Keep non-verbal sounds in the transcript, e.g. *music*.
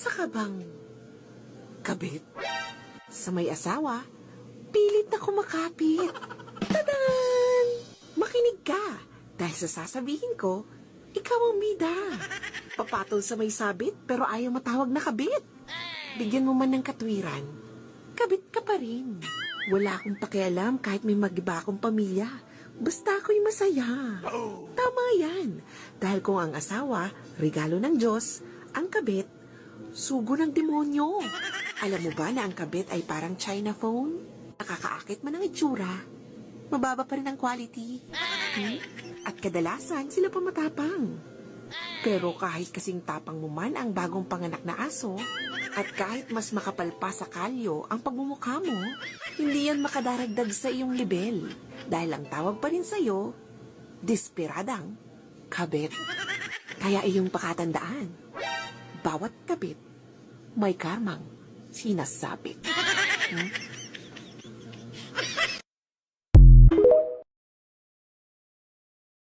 Isa ka bang kabit? Sa may asawa, pilit na kumakapit. Tadan! Makinig ka dahil sa sasabihin ko, ikaw ang bida. Papatol sa may sabit pero ayaw matawag na kabit. Bigyan mo man ng katwiran, kabit ka pa rin. Wala akong pakialam kahit may magiba akong pamilya. Basta ako'y masaya. Tama yan. Dahil kung ang asawa, regalo ng Diyos, ang kabit, sugo ng demonyo. Alam mo ba na ang kabit ay parang China phone? Nakakaakit man ang itsura. Mababa pa rin ang quality. Hmm? At kadalasan, sila pa matapang. Pero kahit kasing tapang mo man ang bagong panganak na aso, at kahit mas makapal pa sa kalyo ang pagmumukha mo, hindi yan makadaragdag sa iyong level. Dahil ang tawag pa rin sa'yo, desperadang kabit. Kaya iyong pakatandaan, bawat kabit may karmang sinasabit. *laughs* Hmm?